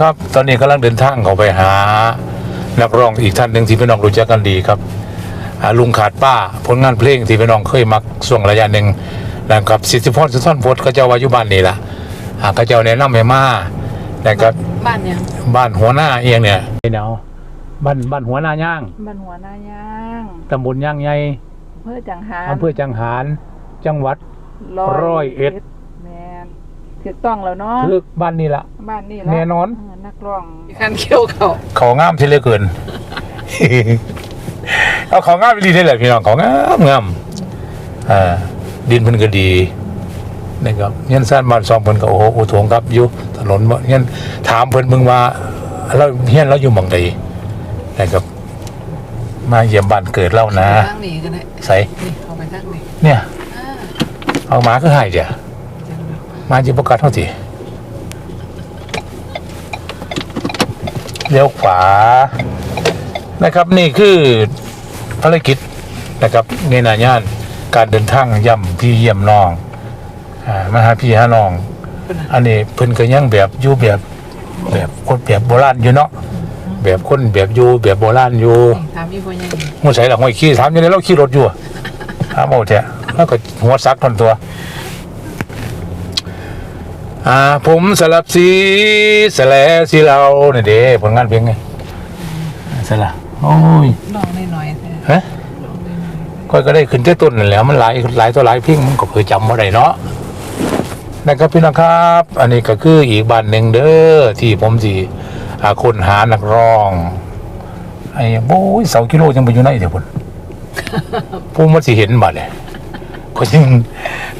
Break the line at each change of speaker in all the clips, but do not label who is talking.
ครับ ตอนนี้กำลังเดินทางเขาไปหา นักร้องอีกท่านหนึ่งที่พี่น้องรู้จักกันดีครับอ่าลุงขาดป้าผลงานเพลงที่พี่น้องเคยมักช่วงระยะหนึ่งนะครับสิทธิพรสุนทรพจน์ก็เจ้าว่าอยู่บ้านนี่ล่ะอ่าก็เจ้าแนะนำให้มานะครับ
บ้านยัง
บ้านหัวหน้าเอียงเนี่ยเนาบ้านบ้านหัวหน้าย่าง
บ้านหัวหน้าย่าง
ตำบลย่างใหญ่
อำเพื่อจังหาร
อำเภอจังหาร จังหวัดร้อยเอ็ด
แมนถูกต้องแล้วเนาะ
คือบ้านนี่ละ
บ้านนี่ละ
แน่นอน
เนักร้องคันเขี้ยวเขา
เขางามที่เหลือเกิน เอาเขางามดีได้แหละพี่น้องเขางามงามอ่าดินเพิ่นก็ดีนะครับเงี้ยสั้นบ้านซองเพิ่นก็โอ้โหอุทวงครับอยู่ถนนบ่เงี้ยถามเพิ่นมึงว่าเราเฮียนเราอยู่หม่องใดนะครับ มาเยี่ยมบ้านเกิดเรานะ
ทางนี้ก็ได้
ใส่
นี่เข้าไปทางนี้
เนี่ย
อ่า
เอาหมาก็ให้เดี๋ยวมาจิประกาศเท่าที เลี้ยวขวานะครับ นี่คือภารกิจนะครับในนายานการเดินทางย่ำพี่เยี่ยมน้องอ่ามาหาพี่หาน้อง อันนี้เพิ่นก็ยังแบบอยู่แบบแบบคนแบบโบราณอยู่เนาะแบบคนแบบอยู่แบบโบราณอยู่
นี่ถามพี่พ่อยัง
หัวใส่หลังหัวขี้ถามยังไงเราขี่รถอยู่อะถามเอาเถอะแล้วก็หัวซักทนตัว อ่าผมสลับสีสแลสีเราเนี่ยเด้ผลงานเพลงไงสละโอ้ย
ลองหน่อยๆแต่
ฮะก็ก็ได้ขึ้นเจ้าต้นนั่นแหล้วมันหลายหลายตัวหลายเพลงมันก็เคยจำว่าได้เนาะนะครับพี่น้องครับ อันนี้ก็คืออีกบ้านหนึ่งเด้อที่ผมสิอ่าคนหานักร้องไอ้โอ้ยเสากิโลยังไปอยู่ไหนเดี๋ยวพุ่นผู้มันสิเห็นบัดเลยก็ยัง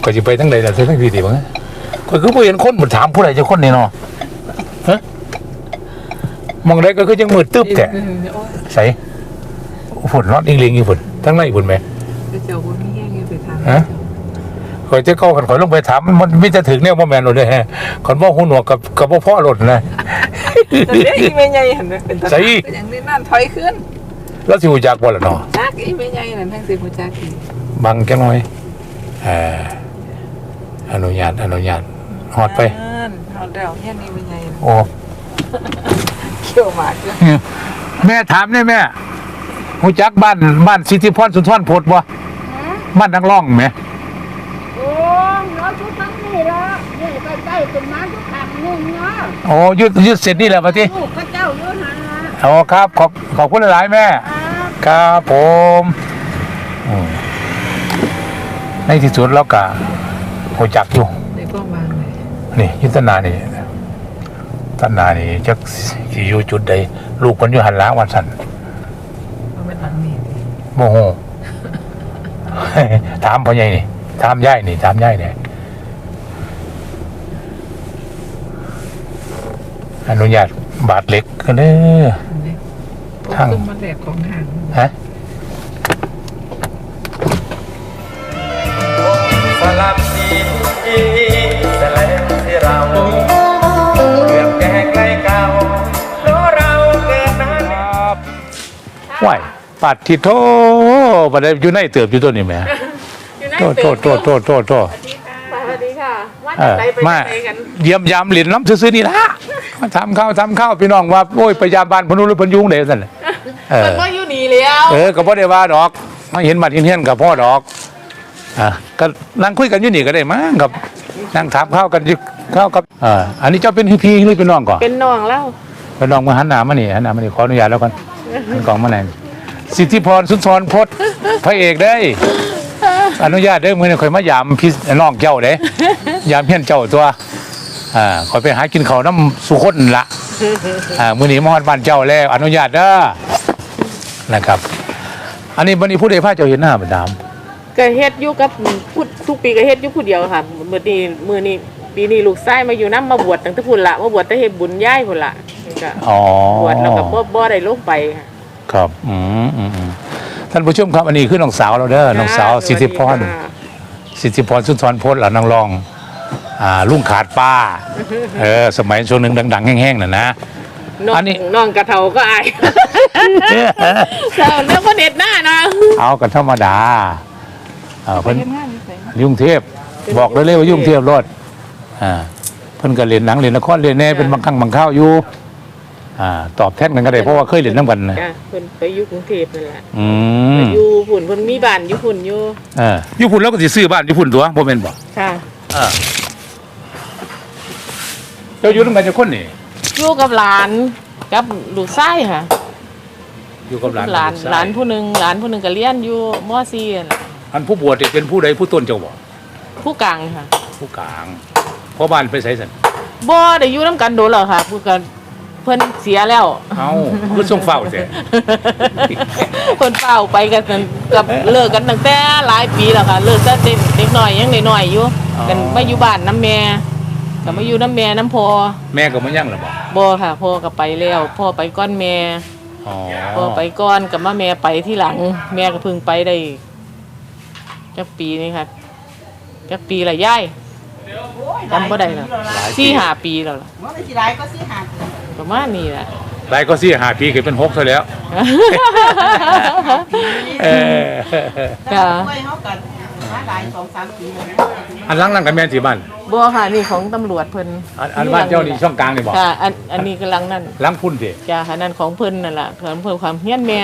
ก็จะไปทั้งใดแต่ทั้งพี่ดีบ้างก็คือผู้เห็นคนบ่ถามผู้ใดจะคนนี่เนาะฮะมองได้ก็คือยังมืดตึ๊บแต่
โอ้ย
ใส่ฝนนอดอิงลิงอยู่ฝนทั้งในฝนไหม
ไปเจ้าคนนี้แย่งอยู่ไปทาง
ฮะข่อยจะเข้ากันข่อยลงไปถามมันไม่จะถึงเนี่ยว่าแมนรถเลยฮะคนบ่หูหนวกกับกับบ่พ่อรถนะ
แต่เด็กอีเมย์ใหญ่เห็นไหมเป็นตา
ใส่
ก็ยังนี่นั่นถอยขึ้น
แล้วสิหูจักบ่ล่ะเนาะ
จักอีเมย์ใหญ่นั่นทั้งสิบ่จักอีก
บังจังหน่อยเอ่ออนุญาตอนุญาต ฮอดไป
นั่นเอาเดี๋ยวแค่นี้เมย์ใหญ่
โอ้
เขี้ยวหมากอยู่
แม่ถามได้แม่หูจักบ้านบ้านสิทธิพรสุนทรพจน์บ่บ้านนักร้องไหม
โอ้เนาะชุดทั้งนี้ละนี่ใกล้ๆเป็นน้ำทุกขังนึงเนาะ
โอ้ยืดยืดเสร็จนี่แหละปะที
ลูกพระเจ้าเยอะนะ
โอ้ครับขอบขอบคุณหลายๆแม่ ครับผมอืมในที่สุดเราก็หูจักอยู่
นี่ยุ
ทธนานี่ทนานี่จักสิอยู่จุดใดลูกคนอยู่หันหล้างวันสัน
เอาเป็นหลังนี้ดิ
โมโหถามพ่อใหญ่นี่ถามย่ายนี่ถามย่ายเนี่ยอนุญาตบาทเล็กก็เด้อ
อันนี้
ทาง
ตุ้มมาแหลกของห่าง
ฮะ หวปัดทิโทบัดนี้อยู่ในเติบอยู่ตัวนี้แหม่โทษโทษโทษโทษโทษโทษ
สวัสดีค่ะว่า
เอ
จะ
อ
ไปไป
มา
ไหนกัน
เยี่ยมยามหลินน้ำซื้อๆนี่ละมาทำข้าวทำข้าวพี่น้องว่าโอ้ยไปยามบ้านพนุรุพนยุงเด้สั่นน่ะเอ
มัน
อ
ก็อยู่นี่แล้ว
เออก็บ่ได้ว่าดอกมาเห็นบัดเห็นเฮียนกับพ่อดอกอะก็นั่งคุยกันอยู่นี่ก็ได้มั้งครับนั่งถามข้าวกันอยู่ข้าวกับอ่าอันนี้เจ้าเป็นพี่หรือเป็นน้องก่อน
เป็นน้องแล้ว
เป็นน้องมาหันหน้ามานี่หันหน้ามานี่ขออนุญาตแล้วกัน หันกองมาไหนอยสิทธิพรสุนทรพจน์พระเอกได้ อนุญาตเด้อมื้อนี้ข่อยมายามพี่น้องเจ้าเด้ยามเฮียนเจ้าตัวอ่าข่อยไปหากินเขาวน้ำสุคนละอ่ามื้อนี้มาฮอดบ้านเจ้าแล้ว อนุญาตเด้อนะครับ อันนี้บันนี้ผู้ใดพาเจ้าเห็นหน้าประดาม
ก็เฮ็ดอยู่กับพูดทุกปีก็เฮ็ดอยู่ผู้เดียวค่ะมื้อนี้มื้อนี้ปีนี้ลูกชายมาอยู่นํมาบวชตั้งแต่พุ่นละมาบวชแต่เฮ็ดบุญย้ายพุ่นละ ก็
อ๋อบ
วชแล้วก็บ่บ่ได้ลงไปค่ะ
ครับอืมอืมอืมท่านผู้ชมครับอันนี้คือน้องสาวเราเด้อน้องสาวสิทธิพร
สวัสดีค่ะ
สิทธิพรสุนทรพจน์หล่ะนางรอง อ่าลุงขาดป้า เออ สมัยช่วงหนึ่งดัง ๆ แห้งๆน่ะนะ
น้อง
อันนี้
น้องกระเทาก็อายเจ้าเรื่องบ่เด็ดหน้านะ
เอากันธรรมดาเออเพิ่น
เฮ็ดงานอยู่ไส
ยุ่งเทพบอกได้เลยว่ายุ่งเทพรถอ่าเพิ่นก็เรียนหนังเรียนละครเรียนแน่เป็นบางครั้งบางคราวอยู่ อ่าตอบแทนกันก็ได้เพราะว่าเคยเรียนน้ำกันนะ
จ้ะเพิ่นไปอยู่กรุงเทพนั่นแหละ
อื
ไป
ม
อยู่พุ่นเพิ่นมีบ้านอยู่พุ่นอยู่
เอออยู่พุ่นแล้วก็สิซื้อบ้านอยู่พุ่นตัวบ่แม่นบ่
ค่ะ
เออเจ้าอยู่นำกันจักคนนี่
อยู่กับหลานกับลูกชายค่ะ
อยู่กับหลาน
หลาน
กับกชย
หลานผู้หนึงหลานผู้หนึงก็เรียนอยู่ม .4 นั่นล่ะ
อันผู้บวชนี่เป็นผู้ใดผู้ต้นเจ้าบ่
ผู้กลางค่ะ
ผู้กลางพ่อบ้านไปไสซั่น
บ่ได้อยู่นํกันโดนแล้วค่ะผู้กันเพิ่นเสียแล้ว
เอ้าคือส่งเฝ้าแท้
เพิ่นเฝ้าไปกันนั่นกับเลิกกันตั้งแต่หลายปีแล้วค่ะ เลิกแต่เด็กเด็กน้อยยังน้อยๆอยู่กันมาอยู่บ้านน้ำแม่ก็มาอยู่น้ำแม่น้ำพอ
แม่ก็มายั่งแล้วบ่
บ่ค่ะพ่อก็ไปแล้วพ่อไปก้อนแม่
อ๋อ
พ่อไปก้อนกับมาแม่ไปที่หลัง แม่ก็เพิ่งไปได้จักปีนี่ค่ะจักปีละยายจำบ่ได้แล้วสี่ห้าปีแล้วล่ะ
ว่าไม่สิไรก็สิหา
ประมาณนี้แหละ
หลายก็สิหาปีก็เป็น6ซะแล้วเออ
ค่ะ
ช่วยเขากันหาหลายสองสามปีแล้ว
อันหลังๆกันแม่นสิบ้าน
บ่ค่ะนี่ของตำรวจเพิ่น
อันอันบ้านเจ้านี่ช่องกลางนี่บ่
ค่ะ อันอันนี้กำลังนั่น
หลังพุ่นสิ
จ้าค่ะนั่นของเพิ่นนั่นล่ะเพิ่นเพิ่นความเฮียนแม่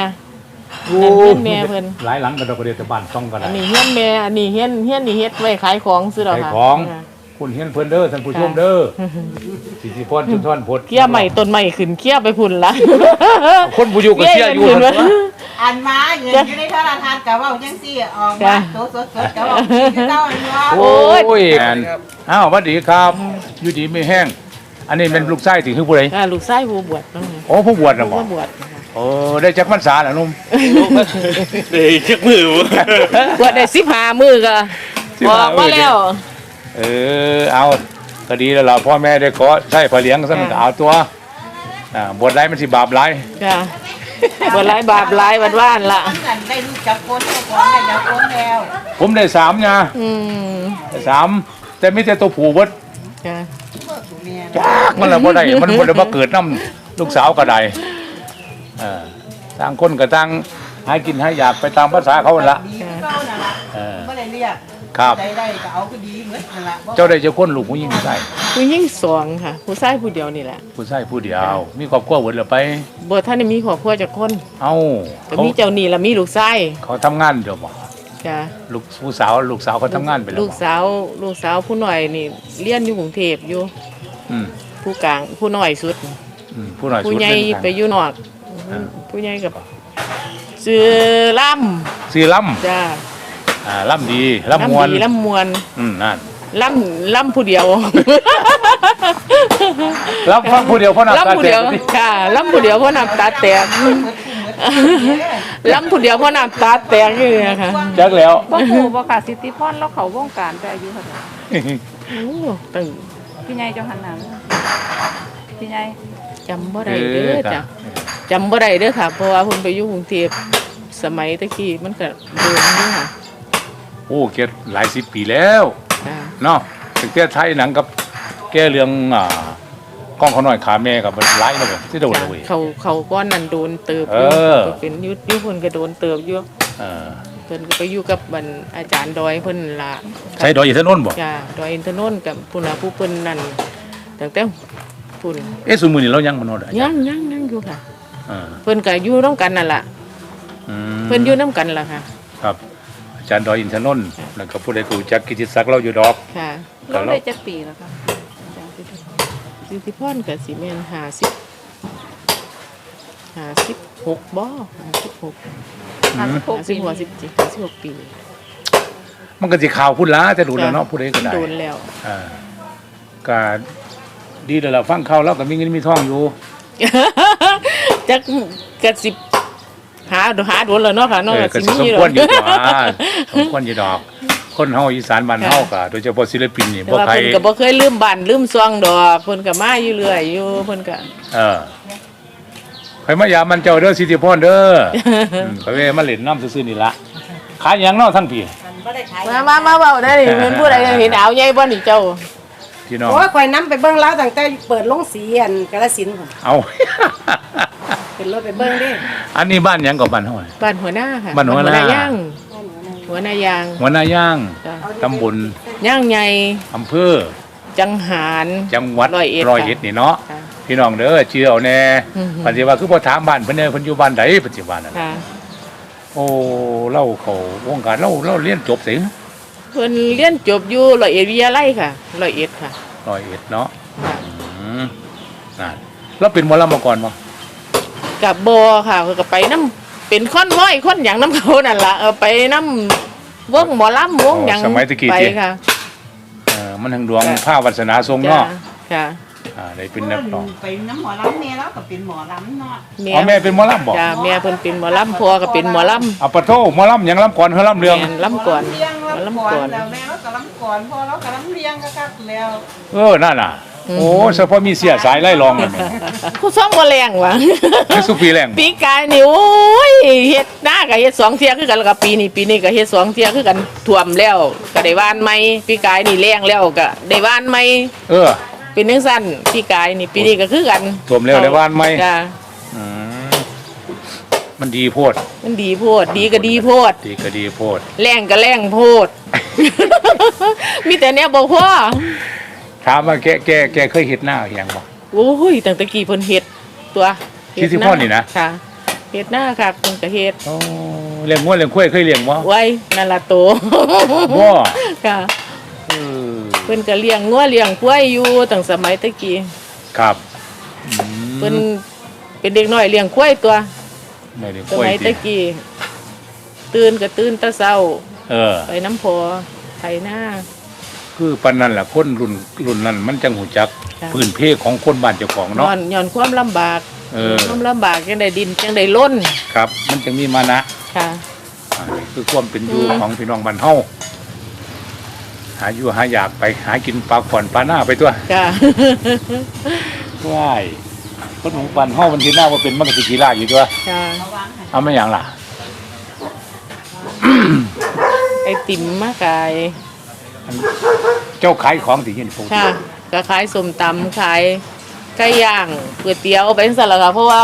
โอ้
นั่นเฮียนแม่เพิ่น
หลายหลังก็ดอกกระเดียวแต่บ้านช่องก็
อั
ได้
นนี้เฮียนแม่อันนี้เฮียนเฮียนนี่เฮ็ดไว้ขายของซื้อดอก
ขาย
ค่ะ
ของ
ค่ะ
คุณเฮียนเพิ่นเด้อท่านผู้ชมเด้อสิสิพรจุนทอนพด
เคี้ยใหม่ต้นใหม่ขึ้นเคี้ยไปพุ่นละ
คนผู้อยู่ก็เสียอยู่
เงิน
หั่น
ขึ้น
วะ
อันมาเงินอยู่ในโทรทัศน์กับว่าจังซี่ออกมาโตสดๆกับว่าที่เจ้าอันว่า
โอ้ยอันอ้าวสวัสดีครับ อยู่ดีไม่แห้ง อันนี้เป็นลูกไส้ถึงคือผู้ใด
ค่ะลูกชายผู้บวชเนาะ
โอ้ผู้บวชน่ะบ่
ผู้บวชนะคะ
โอ้ได้จักพรรษาแล้วนุ่ม
เฮ้ยเช็คมือบ
วชได้15มื้อก็บอกว่าแล้ว
เออ เอาก็ดีแล้วล่ะพ่อแม่ได้ขอใช้พระเลี้ยงซะมันก็เอาตัวอ่าบวชไรมันสิบาปไร
ค่ะบ่หลายบาปหลายวันว่านละ
อันนั้นได้รู้จักคนเจ้าของได้จักคนแล้ว
ผมได้สามเนี่ย
อืม
ได้สามแต่ไม่แต่ตัวผู้เบิด
ค่ะ
ตัวเมีย
ยากมันละบ่ได้มันบ่ได้มาเกิดน้ำลูกสาวก็ได้เออต่างคนก็ต่างหากินหาอยากไปตามภาษาเขาหั่นละ
ดีเจ้านั่นล่ะ
เออ
บ่ได้เรียก
ครับ
ใจได้ก็เอาก็ดีเหมือนนั่นล่ะ
เจ้าได้เจ้าคนลูกผู้หญิงผู้ชาย
ผู้หญิงสองค่ะ ผู้ชายผู้เดียวนี่แหละ
ผู้ชายผู้เดียว มีครอบครัวเบิดแล้วไป
บ่ท่านได้มีครอบครัวจักคน
เอ้า
ก็
เขา
มีเจ้านี่ละมีลูกชาย
เขาทำงานเดี๋ยวบ่
จ้ะ
ลูกผู้สาวลูกสาวเขาทำงานไปแล้ว
ลูก
บ่
สาวลูกสาวผู้น้อยนี่เรียนอยู่กรุงเทพอยู่
อืม
ผู้กลางผู้น้อยสุด
อืมผู้น้อยสุ
ผู้
ด
ใหญ่
เล่นกัน
ไปอยู่นอก
อ่า
ผู้ใหญ่กับซื้อล่
ซื้อลำ
จ้าำ
อ่าล่ำดีล่ำมวน
ดีล่ำมวน
อืมนั่น
ล่ำล่ำผู้เดียว
ล่ำฟังผู้เดียวเพราะน้ำตา
ล่ำผู้
แต
เดียว
ก
ค่ะล่ำผู้เดียวเพราะน้ำตาแตกล่ำผู้เดียวเพราะน้ำตาแตกนี่นะคะ
จักแล้ว
บ่ฮู้บ่ค่ะสิทธิพรแล้วเขาวงการแต่อายุเท่าไหร่
โอ้ตั้ง
พี่ใหญ่เจ้าหันหน้ามาพี่ใหญ่
จำบ่ได้เด้อจ้ะจำบ่ได้เด้อค่ะ เพราะว่าเพิ่นไปอยู่กรุงเทพสมัยตะกี้มันก็โดนอยู่ค่ะ
โอ้เกดหลายสิบปีแล้ว
จ้า
เนาะถึงเตี้ยไทยหนังกับแก้เรื่องอ่ากล้องเขาหน่อยขาแม่กับไล่แล้วบ่ที่โดนเลย
เขาเขาก้อนนั่นโดนเติบ
เอ
อยู่
อ
เป็นยุทธยุทธเพิ่นก็โดนเติบอยู่
เออ
เพิ่นก็ไปอยู่กับบันอาจารย์ดอยเพิ่นล่ะ
ใช้ดอยอีเทนนท์บ่
จ้าดอยอินทนนท์กับพุ่นล่ะผู้เพิ่นนั่นตั้งแต่พุ่น
เอ๊ะสมือนี่เรายังบ่นอนอะ
ยังยังยังอยู่ค่ะ
เออ
เพิ่นก็อยู่ร่วมกันนั่นล่ะ
อืม
เพิ่นอยู่นํกันล่ะค่ะ
ครับ อาจารย์ดอยอินทนนท์แล้วก็ผู้ใดกูจักกิติศักดิ์เราอยู่ดอก
ค่ะ
เราได้จักปีแล้วค่ะอาจารย์สิทธิพร
สิทธิพรก็สิแม่น50 56บ่56
ห้าสิบหกปี
56 17 56ปี
มันก็สิข่าวพุ่นละแต่ดูแล้วเนาะผู้ใดก็ได้
โดนแล้ว
อ่าก็ดีแล้วล่ะฟังข่าวแล้วก็มีเงินมีทองอยู่
จักกะสิบ หาหาโดนแล้วเนาะค่ะเนาะ
เออก็
สิ
สิสม
มี
ควรอยู่
ด
ด
อ
อกกอ่าสมควรอยู่ดอก คนเฮาอีสานบ้านเฮาก็โดยเฉพาะศิลปินนี่
แต่
บ่
ว่า
ใคร
เพิ่นก็บ่เคยลืมบ้านลืมซองดอกเพิ่นก็มาอยู่เรื่อยอยู่เพิ่นก็
เออใครมายามมันเจ้าเด้อสิทธิพรเด้ออืมข้อยเว้มาเล่นน้ำซื่อๆนี่ละขายหยังเนาะทั้งพี่
บ่ได้ขาย
มามามาเว้าได้นี่เพิ่นผู้ใดเห็นเอาใหญ่บ่นี่เจ้า
พี่น้อง
โอ้ยข่อยน้ำไปเบิ้งแล้วตั้งแต่เปิดโรงสีอันกาฬสินธุ์พุ่น
เอา
เป็นรถไปเบิ้งเดิ
อันนี้บ้านหยังกับบ้านเฮาเนี่ย
บ้านหัวหน้าค่ะ
บ้านหัวหน้า
ย่างหัวหน้ายาง
หัวหน้าย่าง
จ้ะ
ตำบล
ย่างใหญ่
อำเภอ
จังหาร
จังหวัด
ร้อยเอ็ด
ร้อยเอ็ดนี่เนาะ
ค่ะ
พี่น้องเด้อเชื่อเอาแน่
อือฮึ
ปัจจุบันคือพอถามบ้านเพิ่นเด้อเพิ่นอยู่บ้านใดปัจจุบันน่ะ
ค่ะ
โอ้เล่าเขาวงการเล่าเล่าเรียนจบสิ
เพิ่นเรียนจบอยู่ร้อยเอ็ดวิทยาลัยค่ะร้อยเอ็ดค่ะ
ร้อยเอ็ดเนาะอืมนั่นเราเป็นหมอลำมาก่อนบ่
กับบอค่ะเพิ่นก็ไปน้ำเป็นค้อนว้อยค้อนหยังน้ำเขานั่นล่ะเอาไปน้ำวงหมอลำวงหยัง
สมัยตะกี้
ไป
ติ
ค่ะ
เออมันทางดวง
จ้ะ
ผ้าวัสนาทรง
จ้า
เนาะ
ค่ะ
อ่าได้เป็นนักร้อง
ไปน้ำหมอลำเนี่ยแล้วก็เป็นหมอลำเนาะ
อ๋อแม่เป็นหมอลำบ่
จ้าแม่เพิ่นเป็นหมอลำพ่อก็เป็นหมอลำ
เอาปะโทหมอลำหยังลำก่อนเฮาลำเรือง
แม่นลำก่อน
เลี้ยง
หมอ
ลำ
ลำ
ก่
ก่
อ
อนน
แล้วแม่แล้วก็ลำก่อนพอแล้วก็ลำเลี้ยงก็คักแล้ว
เออนั่นน่ะ
อืม
โอ้เฉพาะมีเสียสายไล่รองนั่นน่ะ
ผู้ซ่อมบ่แรงว่ะ
คือสุปีแรง
ปีกายนี่โอ้ยเฮ็ดหน้าก็เฮ็ดสองเที่ยคือกันแล้วก็ปีนี้ปีนี้ก็เฮ็ดสองเที่ยคือกันท่วมแล้วก็ได้ว่านใหม่ปีกายนี่แรงแล้วก็ได้ว่านใหม่
เออ
เป็นจังซั่นปีกายนี่ปีนี้ก็คือกัน
ท่วมแล้วได้ว่านใหม่
จ้า
อืมมันดีโพด
มันดีโพด ดีก็ดีโพด
ดีก็ดีโพด
แรงก็แรงโพด มีแต่แนวบ่พอ
ถามว่าแกแกแกเคยเฮ็ดหน้าอหย่างบ่
โอ้ยตั้งแต่กี้เพิ่นเฮ็ดตัวเฮ็ด
ที่ที่พ่อนี่นะ
ค่ะเฮ็ดหน้าค่ะเพิ่นก็เฮ็ด
โอ้เลี้ยงงัวเลี้ยงควายเคยเลี้ยงบ่
ไว้นั่นล่ะโต
บ่
ค่ะ
เออ
เพิ่นก็เลี้ยงงัวเลี้ยงควายอยู่ตั้งสมัยตะกี้
ครับอืม
เพิ่นเป็นเด็กน้อยเลี้ยงควายตัว
ไม่เลี้ยง
ส
ควา
มั
ย
ย
ติ
ตะกี้ตื่นก็ตื่นแตะเช้า
เออ
ไปน้ำพอไถนา
คือปานนั้นล่ะคนรุ่นรุ่นนั้นมันจังหูจัก
ค่ะ
พื้นเพของคนบ้านเจ้าของ
ย้
เนาะ
อนย้อนความลำบาก
เออ
ความลำบากจังได้ดินจังได้ล้น
ครับ มันจึงมีมานะ
ค่ะ
อ่านี่คือความเป็นอยู่
อืม
ของพี่น้องบ้านเฮาหาอยู่หาอยากไปหากินปลาขอนปลาหน้าไปตัว
ค่ะ
ว้ายคนของบ้านเฮามันที่หน้าว่าเป็นมันก็สิกีฬาอยู่ตัว
ค่ะ
เอาไม่หยังล่ะ
ไอติมมากาย
เจ้าขายของที่เห็นพวก
ค่ะก็ขายส้มตำขายไก่ย่างก๋วยเตี๋ยวไปสั่นละค่ะเพราะว่า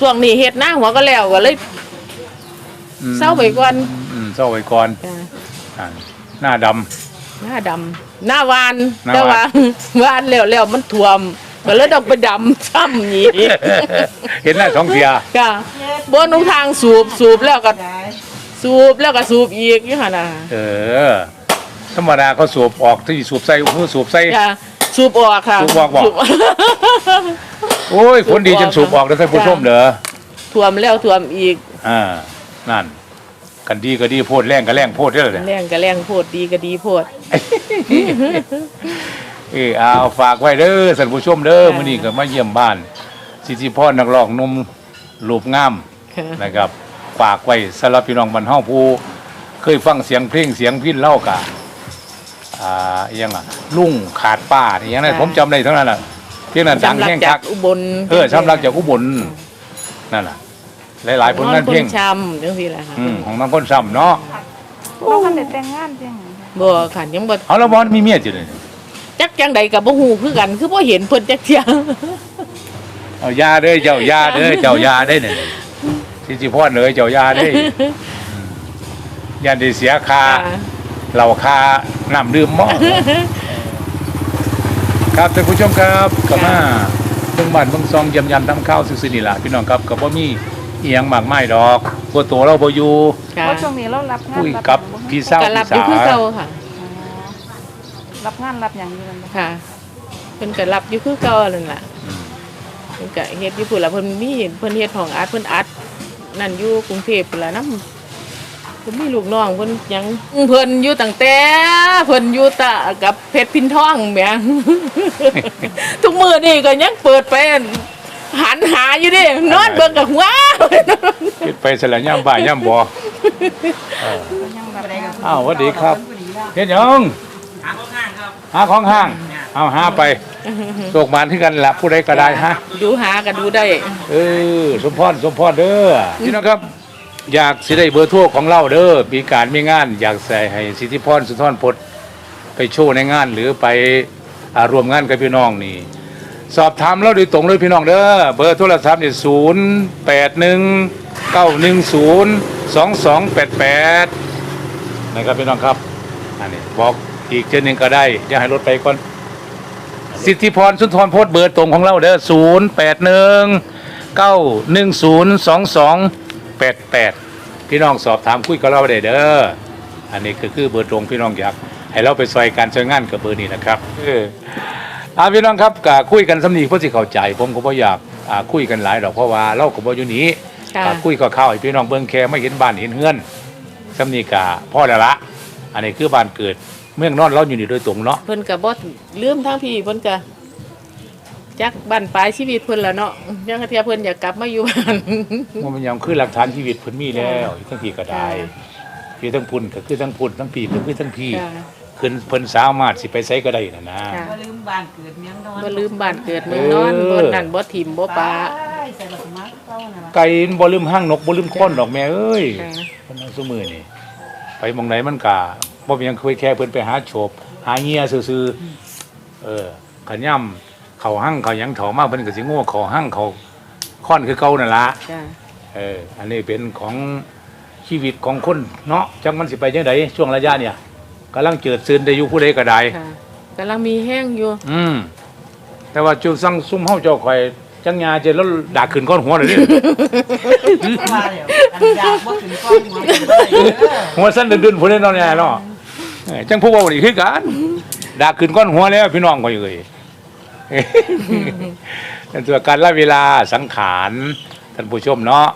ช่วงนี้เฮ็ดหน้าหัวก็แล้วก็เลย
อืม
เศร้าไปก่อน
อืมเศร้าไปก่อน
จ้ะ
อ่าหน้าดำ
หน้าดำหน้าวาน
หน้า
แต่
วา
ว่านวานแล้วแล้วมันท่วมก็เลยดอกไปดำซ้ำนี่
เห็นหน้าสองเทีย
ค่ะบนทางสูบสูบแล้วก็
ยาย
สูบแล้วก็สูบอีกนี่ค่ะนะ
เออ ธรรมดาเขาสูบออกที่สูบใส่มือสูบใส่
ค่ะสูบออกค่ะ
สูบออกบ่
สูบ
โอ้ยฝนดีจนสูบออกแล้วท่านผู้ชมเด้อ
ท่วมแล้วท่วมอีก
อ่านั่น กันดีก็ดีโพดแรงก็แรงโพดเด้อเนี่ย
แรงก็แรงโพดดีก็ดีโพด
เออเอาฝากไว้เด้อท่านผู้ชมเด้อ
ค่ะ
มื้อนี้ก็มาเยี่ยมบ้าน สิทธิพรนักร้องหนุ่มรูปงาม
ค่ะ
นะครับฝากไว้สำหรับพี่น้องบ้านเฮาผู้เคยฟังเสียงเพลงเสียงพิณเล่ากะ อ่าอิหยังอะลุงขาดป้าอหย่างนั้นผมจำได้เท่านั้นน่ะเพียงนั้นดัง
สำหรับ
แห้ง
จา
คั
ก
ก
อุบล
เออสำหรับจากอุบลนั่นน่ะหลายๆผลงานเพลง
นอคช้ำจังซี่แหละค่ะ
อืมของน้องคนซ้ำเนาะ
เราคันได้แต่งงานจังไงคะ
บ่ค่ะยังบ่
เอาและบอลมีเมียจิเลย
จักจังใดก็บ่ฮู้คือกัน คือบ่เห็นเพิ่นจักเที่ย
เอายาเด้อเจ้ายาเด้อเจ้ายาได้เนี่ยสิสิพรเลยเจ้ายาได้อืมยันได้เสียค่า
ค่ะ
เหล่าคาน้ำดื่มหม้อครับท่านผู้ชมครับก็มาเบิ่งบ้านเบิ่งซองเยี่ยมยามทำข้าวซื่อๆนี่ล่ะพี่น้องครับก็บ่มีอีหยังมากมายดอกบ่โตเราบ่อยู่
ค่ะ
เพราะช่วงนี้เรารับงาน
คุย
รับ
กับ
หยังบ่
พี่สาว
ก็รับ
พี่
อยู่
สา
คือเก่าค่ะ
อ๋อรับงานรับอย่างอยู่กันบ่
ค่ะเพิ่นก็รับอยู่คือเก่านั่นล่ะเพิ่นก็เฮ็ดอยู่พุ่นล่ะเพิ่นมีเพิ่นเฮ็ดห้องอัดเพิ่นอัดนั่นอยู่กรุงเทพพุ่นล่ะนำ เพิ่นมีลูกน้องเพิ่นหยังเพิ่นอยู่ตั้งแต่เพิ่นอยู่ตะกับเพชรพินทองแหมทุกมื้อนี่ก็ยังเปิดไปหันหาอยู่ดินอนเบิ่งกับหัว
เฮ็ดไปสละย่ำบ่ายย่ำบ่
ก็ยังรับงาน
อ้าวสวัสดีครับเฮ็ดหยังหาของห้างครับหาของห้างเอาหาไปโชคมานที่กันละผู้ใดก็ได้ฮะ
ดูหาก็ดูได้
เออสมพรสมพรเด้อพี่น้องครับ อยากสิได้เบอร์โทรของเราเด้อมีการมีงาน อยากใส่ให้สิทธิพรสุนทรพจน์ไปโชว์ในงานหรือไปอ่ารวมงานกับพี่น้องนี่ สอบถามเราโดยตรงเลยพี่น้องเด้อเบอร์โทรศัพท์นี่ศูนย์แปดหนึ่งเก้าหนึ่งศูนย์สองสองแปดแปดนะครับพี่น้องครับอันนี้บอกอีกเช่นหนึ่งก็ได้อย่าให้รถไปก่อน สิทธิพรสุนทรพธิ์เบอร์ตรงของเราเด้อศูนย์แปดหนึ่งเก้าหนึ่งศูนย์สองสอง แปดแปดพี่น้องสอบถามคุยกับเราได้เด้อ อันนี้คือคือเบอร์ตรงพี่น้องอยากให้เราไปซอยการซอยงานกับเบอร์นี้นะครับเอออาพี่น้องครับก็คุยกันสำนีเพื่อสิเข้าใจ ผมก็บ่อยากอ่าคุยกันหลายดอกเพราะว่าเราก็บ่อยู่นี้
ค่ะ
ก็คุยกับข้าวให้พี่น้องเบิ่งแค่ไม่เห็นบ้านเห็นเฮือนสำนีกะพ่อแล้วละอันนี้คือบ้านเกิดเมืองนอนเราอยู่นี่โดยตรงเนาะ
เพิ่นก็บ่ลืมทั้งพี่เพิ่นก็ จักบั้นปลายชีวิตเพิ่นแล้วเนาะยังกะเทียเพิ่นอยากกลับมาอยู่บ้าน
ว่ามันยังคือหลักฐานชีวิตเพิ่นมีแล้วอยู่ทั้งพี่ก็ได้
ค่ะ
พี่ทั้งพุ่นก็คือทั้งพุ่นทั้งพี่ก็คือทั้งพี่
ค่ะ
ขึ้นเพิ่นสามารถสิไปไสก็ได้น่ะนะ
ค่ะ
ก็ลืมบ้านเกิดเมียงนอน
บ่ลืมบ้านเกิดเมืองนอน
เออ
บ่นั่นบ่ถิ่มบ่ปลา
ใส่ดอกไม้เก้าน่ะ
ไก่บ่ลืมห้างนกบ่ลืมค้อนดอกแม่เอ้ย
ค่ะ
เพิ่นเอาซุมือนี่ไปหมองไหนมันก็บ่เป็นหยังเคยแค่เพิ่นไปหาโฉบหาเงียซื่อๆเออขย่ำ เขาหั่งเขาหยังเถามาเพิ่นก็สิโง่เขาหั่งเขาค้อนคือเก่านั่นล่ะ
จ้ะ
เอออันนี้เป็นของชีวิตของคนเนาะจังมันสิไปจังไดช่วงระยะเนี่ยกำลังเจิดซึนได้อยู่ผู้ใดก็ได้
ค่ะกำลังมีแห้งอยู่
อืมแต่ว่าจุดสั่งซุ่มเฮาเจ้าข่อยจังยาเจแล้วด่าขึ้นก้อนหัวเลยนี่
ว่าแล้วอันยากบ่ถึงก้อนหัวถึงได้เด้อ
หัวสั้นดึนๆผู้ใดเนาะเนี่ยเนาะเออจังผู้เว้านี่คือกันด่าขึ้นก้อนหัวแล้วพี่น้องก็อยู่เอ้ย นั่นตัวการละเวลาสังขารท่านผู้ชมเนาะ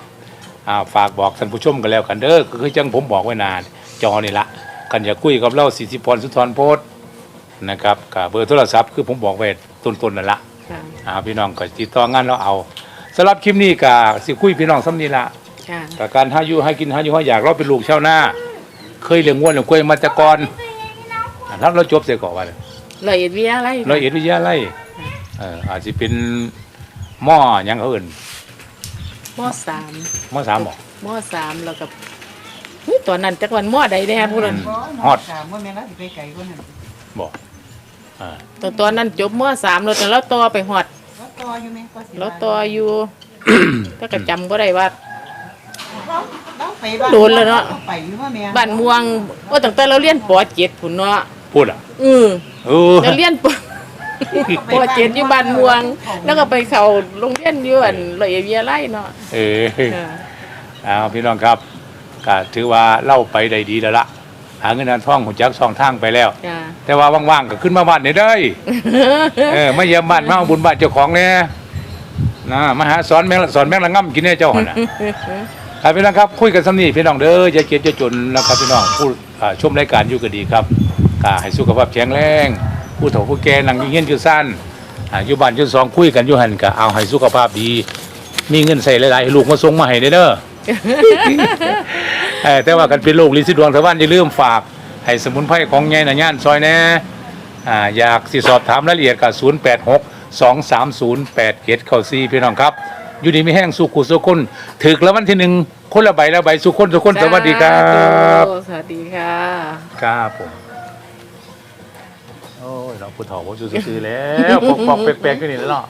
อ่าฝากบอกท่านผู้ชมกันแล้วกันเด้อก็คือจังผมบอกไว้นานจอนี่ละกันอย่าคุยกับเราสิทธิพรสุนทรโพธิ์นะครับกับเบอร์โทรศัพท์คือผมบอกไว้ต้นๆนั่นละ
ค่ะ
อ่าพี่น้องก็ติดต่องานเราเอาสำหรับคลิปนี้ก็สิคุยพี่น้องซ้ำนี้ละ
ค่ะ
กับการหาอยู่ให้กินหาอยู่ให้อยากเราเป็นลูกชาวนาเคยเลี้ยงวัวเลี้ยงกล้วยมาแต่ก่อนอ่าแล้วเราจบเสียก่อนว่า
ละเอียดวิทยาอะไร
เราเอ็ดวิทยาไล่เอ่ออาจจะเป็นหม้อหยังเขาเอื่น
มสาม
หม้อสามบอก
มสามแล้วก็เฮ้ยตอนนั้นจักวันมใดแน่ผู้นั้น
ฮอด
ถามว่าแม่นแล้วสิไปไกลกว่านั้น
บอกอ่า
ตอนตอนนั้นจบมสามแล้วแต่เราต่อไปฮอด
แล้วต่ออยู่ไหมก็สิ
เราต่ออยู่แต่ก็จำบ่ได้ว่า
เราเราไปบ้าน
โดนแล้วเนาะ
ไปอยู่ว่าแม่
บ้านม่วงว่าตั้งแต่เราเรียนป .7 พุ่นเนาะ
พูดอะ
อือ
เออ
เราเรียนป ป .7 อยู่บ้านม่วง แล้วก็ไปเข้าโรงเรียนอยู่อันละเอียดวิทยาลัยเนาะ
เออ
ค่ะ
เอาพี่น้องครับก็ถือว่าเล่าไปได้ดีแล้วละหาเงินนานท่องหัวจักสองทางไปแล้ว
จ้า
แต่ว่าว่างๆก็ขึ้นมาบ้านนี่ได้เออมาเยี่ยมบ้านมาเอาบุญบ้านเจ้าของเนี่ยนะมาหาสอนแมงละสอนแมงละง่ำกินเนี่ยเจ้าหั่นน่ะครับพี่น้องครับคุยกันสำนีพี่น้องเด้ออย่าเกลียดอย่าจนนะครับพี่น้องผู้อ่าชมรายการอยู่ก็ดีครับก็ให้สุขภาพแข็งแรง ผู้เฒ่าผู้แก่นั่งอยู่เฮียนอยู่สั้นอ่าอยู่บ้านอยู่สองคุยกันอยู่หันก็เอาให้สุขภาพดี มีเงินใส่หลายๆให้ลูกมาส่งมาให้เด้อเด้อ เออแต่ว่ากันเป็นโรคลินสิดวงทวารอย่าลืมฝากให้สมุนไพรของใหญ่นะย่านซอยแน่อ่าอยากสิสอบถามรายละเอียดกับ 086 230 8 เข้าซีพี่น้องครับ อยู่ดีไม่แห้งสุขุสุขคนถึกแล้ววันที่หนึ่งคนละใบละใบสุขคนสุขคนสวัสดีครับ
สวัสดีค่ะ
ครับผม โอ้ยเราผู้เฒ่าผมซื้อๆแล้วปอกๆแปลกๆก็นนี่แล้วเนาะ